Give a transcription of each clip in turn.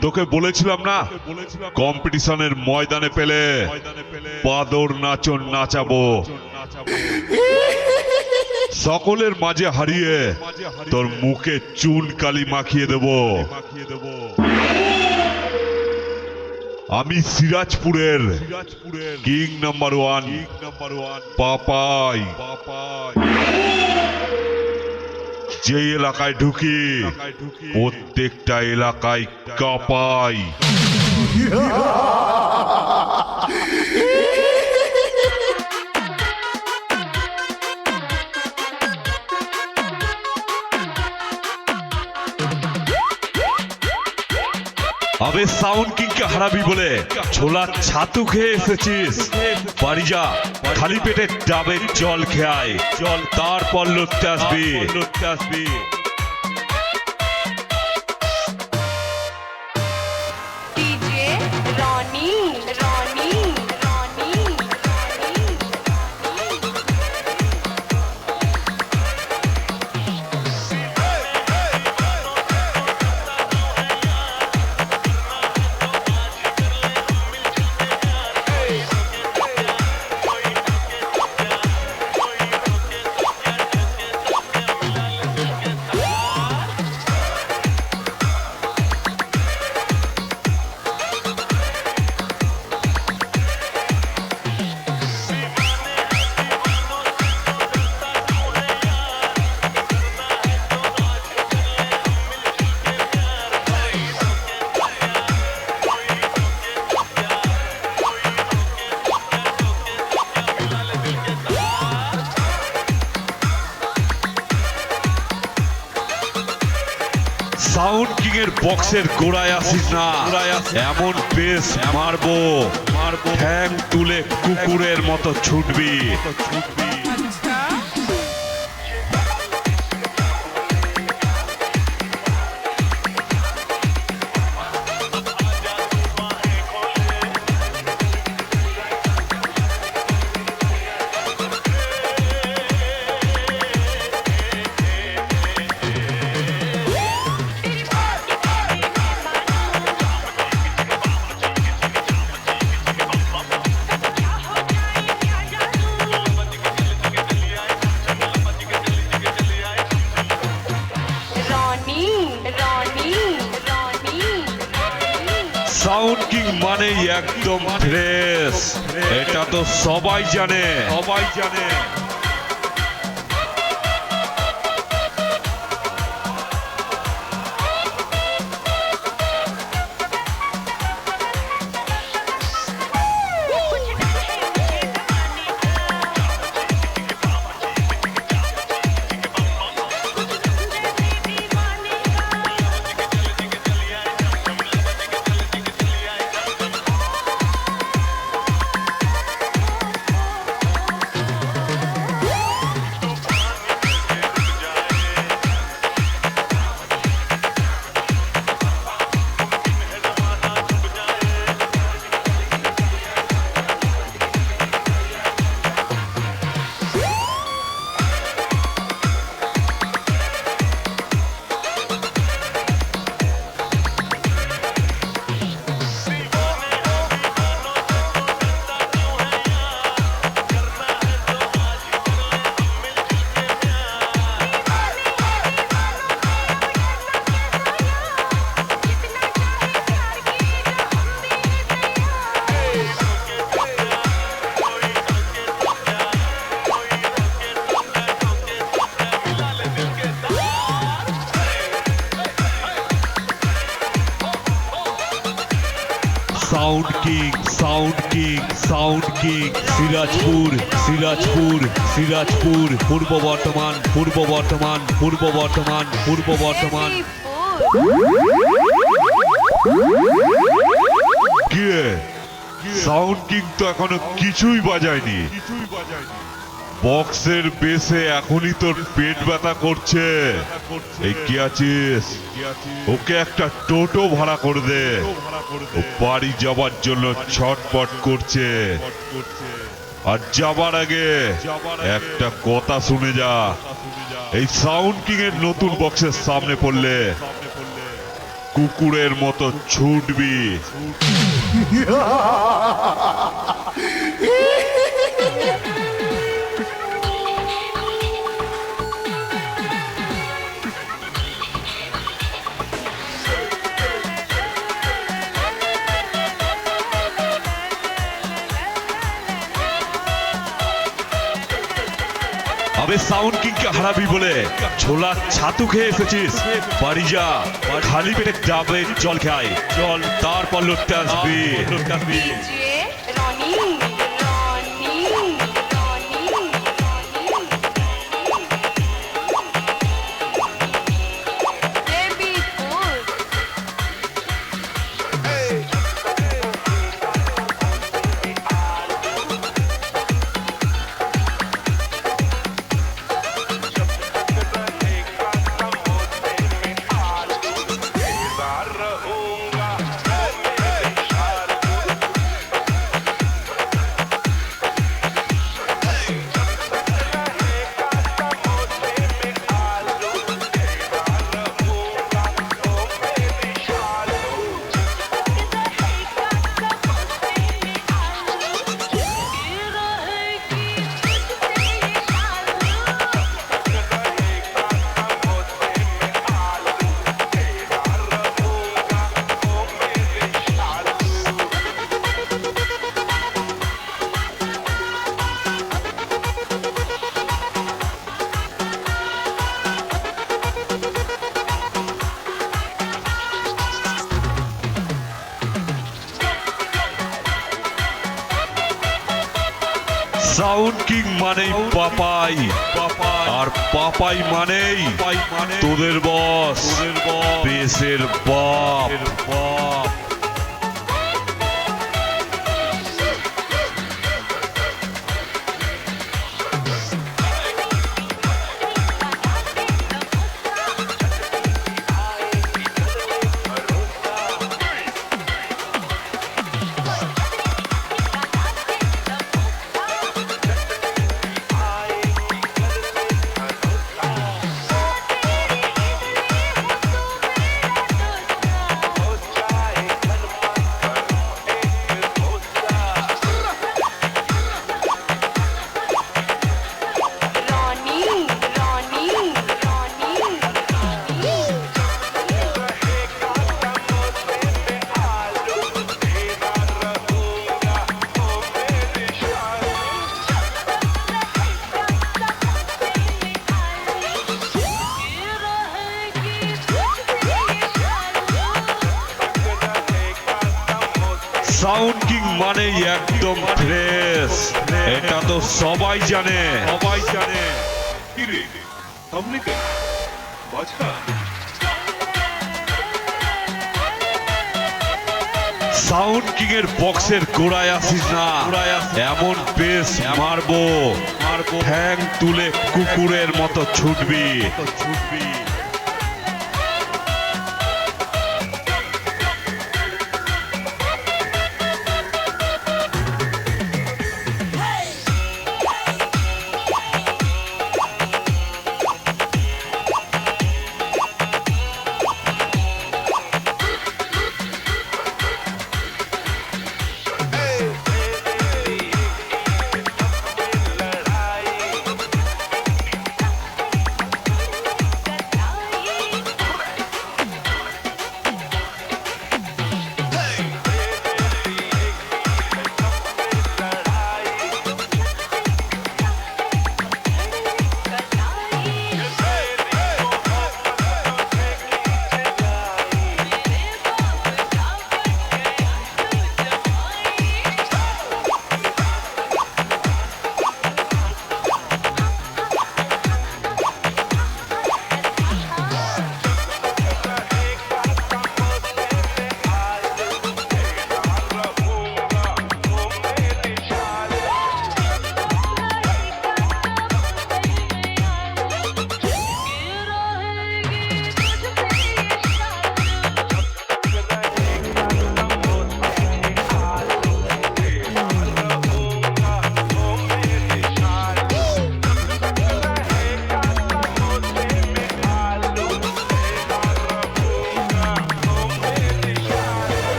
তোকে বলেছিলাম না? কম্পিটিশনের ময়দানে পেলে বাদর নাচন নাচাবো। সকলের মাঝে হারিয়ে তোর মুখে চুন কালি মাখিয়ে দেব। আমি সিরাজপুরের কিং নাম্বার ওয়ান, পাপাই। যে এলাকায় ঢুকি প্রত্যেকটা এলাকায় কাপাই। আবে সাউন্ড কিংকে হারাবি বলে। ছোলার ছাতু খেয়ে এসেছিস। বাড়ি যা। খালি পেটে ডাবের জল খেয়ায়। জল তারপর লড়তে আসবি লড়তে আসবি। বক্সের গোড়ায় আসিস না। এমন পেস মারবো। মারবো। ঠ্যাং তুলে কুকুরের মতো ছুটবি। ছুটবি। সাউন্ড কিং মানেই একদম ফ্রেশ এটা তো সবাই জানে। সবাই জানে। Sound king sound king sound king Sirajpur Sirajpur Sirajpur Purba Bardhaman Purba Bardhaman Purba Bardhaman Purba Bardhaman কে সাউন্ড কিং তো এখনও কিছুই বাজায়নি। বক্সের বেসে এখনই তোর পেট ব্যথা করছে। কি আছিস? ওকে একটা টোটো ভাড়া করে দে। ও বাড়ি যাবার জন্য ছটপট করছে। আর যাবার আগে একটা কথা শুনে যা। এই সাউন্ড কিং এর নতুন বক্সের সামনে পড়লে কুকুরের মতো ছুটবি। আবে সাউন্ড কিং কে হারাবি বলে। ছোলা ছাতু খেয়ে এসেছিস। বাড়ি যা। খালি পেটে যাবে জল খাই। জল তারপর লড়তে আসবি। লড়তে আসবি। আর তোদের মানেই তোদের বস। দেশের বাপ বাপ। একদম ফ্রেশ এটা তো সবাই জানে। সবাই জানে। Sound king? এর বক্সের গোড়ায় আসিস না। এমন বেশ মারবো। মারবো। ঠ্যাং তুলে কুকুরের মতো ছুটবি। ছুটবি।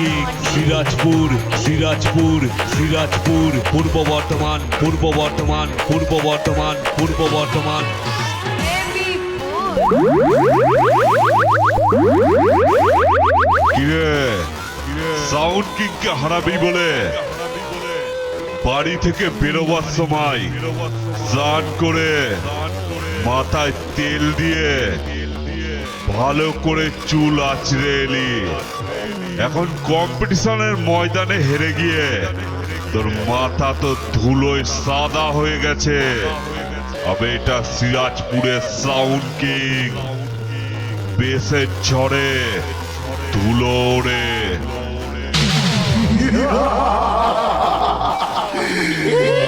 Sound king Sirajpur Sirajpur Sirajpur, Purba Bardhaman Purba Bardhaman Purba Bardhaman Purba Bardhaman. Sound king কে হারাবি বলে? বাড়ি থেকে বেরোবার সময় স্নান করে মাথায় তেল দিয়ে ভালো করে চুল আছড়ে এলি। এখন কম্পিটিশনের ময়দানে হেরে গিয়ে তোর মাথা তো ধুলোয় সাদা হয়ে গেছে। তবে এটা সিরাজপুরের সাউন্ড কিং বেসের ঝড়ে ধুলো डीजे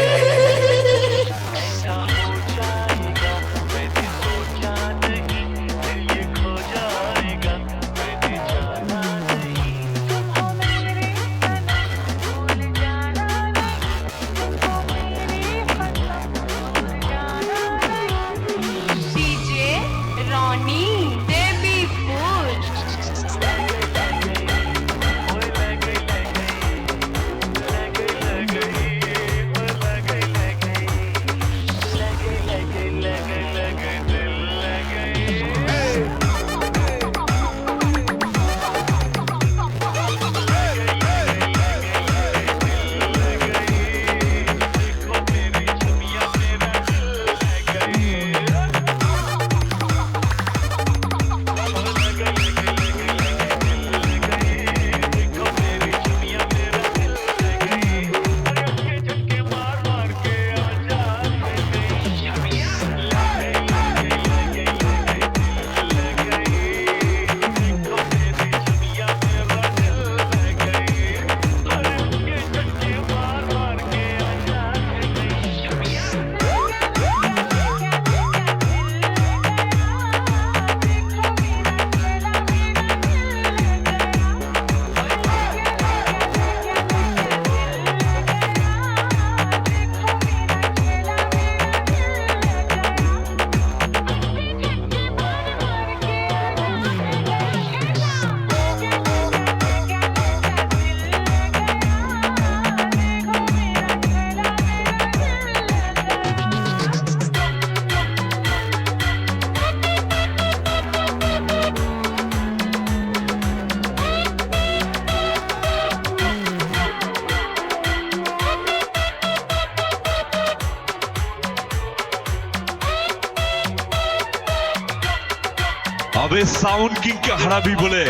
আবে সাউন্ড কিং কে হারাবি বলে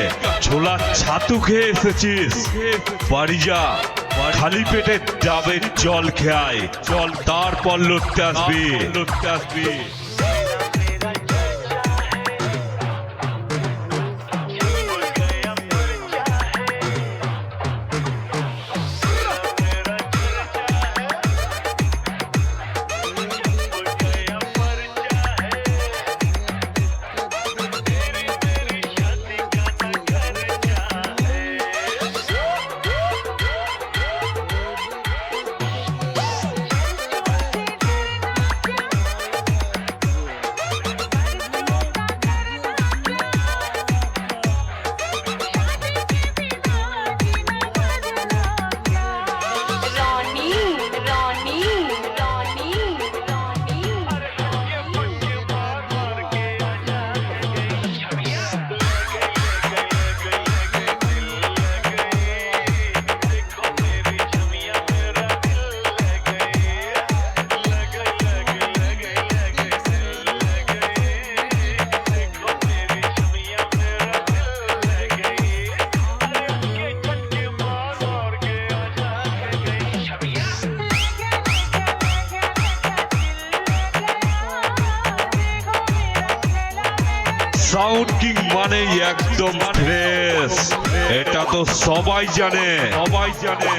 ছোলা ছাতু খেয়ে এসেছিস। বাড়ি যা। খালি পেটে যাবে জল খেয়ায়। জল তারপর লড়তে আসবি লড়তে আসবি। কিং মানে একদম ফ্রেশ এটা তো সবাই জানে। সবাই জানে।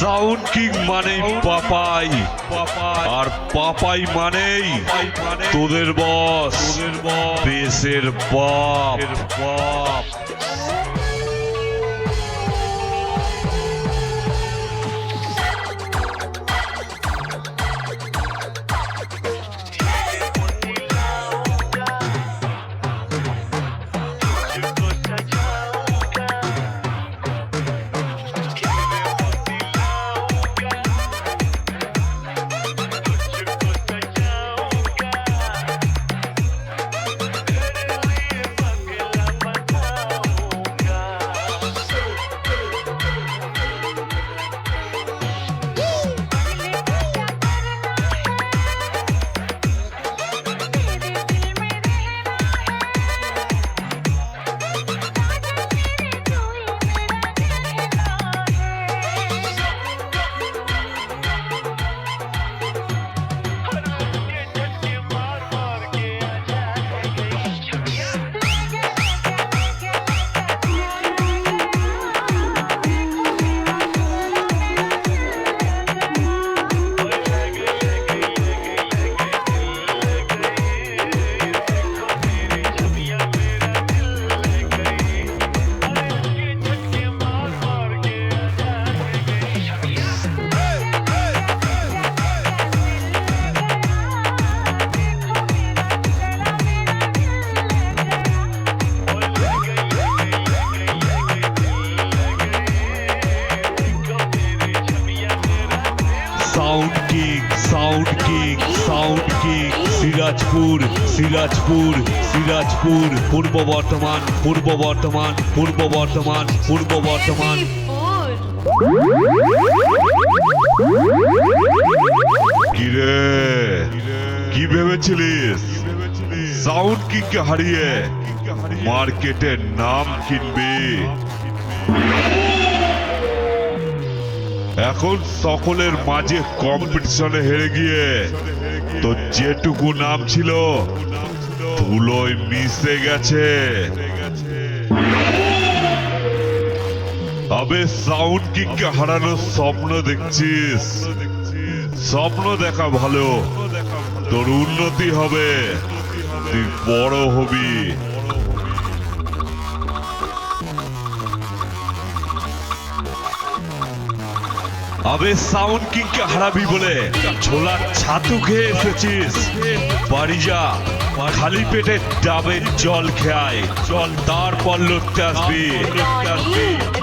সাউন্ড কিং মানে পাপাই। আর পাপাই মানেই তোদের বস তোদের বস দেশের বাপ। বাপ। সিরাজপুর সিরাজপুর সিরাজপুর পূর্ব বর্ধমান পূর্ব বর্ধমান পূর্ব বর্ধমান পূর্ব বর্ধমান। কিরে? কি ভেবেছিলিস? সাউন্ড কিংকে হারিয়ে? মার্কেটের নাম কিনবি? এখন সকলের মাঝে কম্পিটিশনে হেরে গিয়ে তো যেটুকু নাম ছিল, ধুলোয় মিশে গেছে। আবে সাউন্ড কিককে হারানোর স্বপ্ন দেখছিস। স্বপ্ন দেখা ভালো, তোর উন্নতি হবে, তুই বড় হবি। আবে সাউন্ড কিংকে হারাবি বলে। ছোলার ছাতু খেয়ে এসেছিস। বাড়ি যা। খালি পেটে ডাবের জল খেয়ায়। জল তারপর লড়তে আসবি।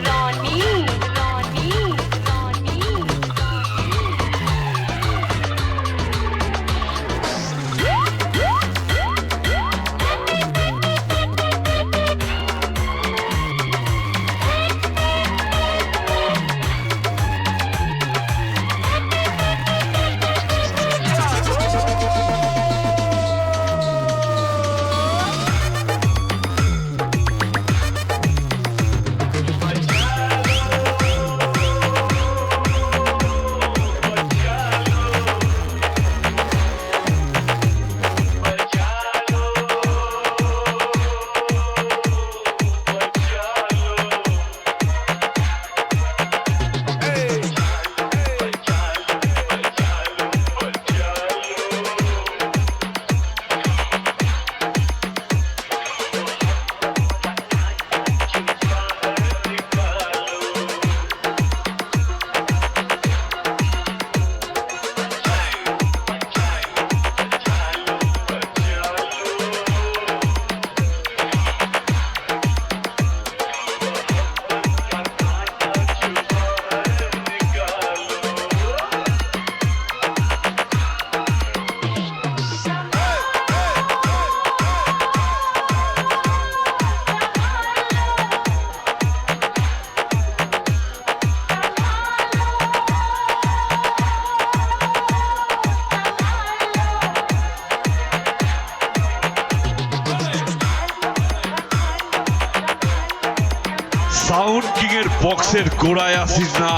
সাউন্ড কিং এর বক্সের গোড়ায় আসিস না।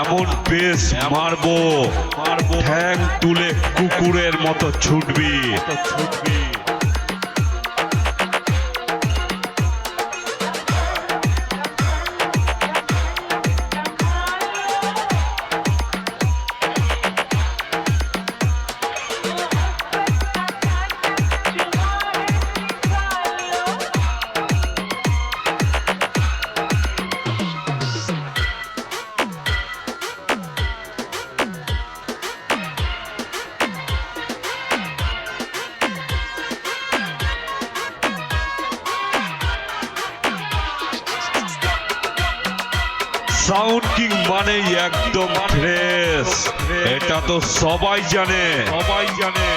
এমন বেশ মারবো। মারবো। ঠ্যাং তুলে কুকুরের মতো ছুটবি। ছুটবি। সাউন্ড কিং মানে একদম ফ্রেশ এটা তো সবাই জানে। সবাই জানে।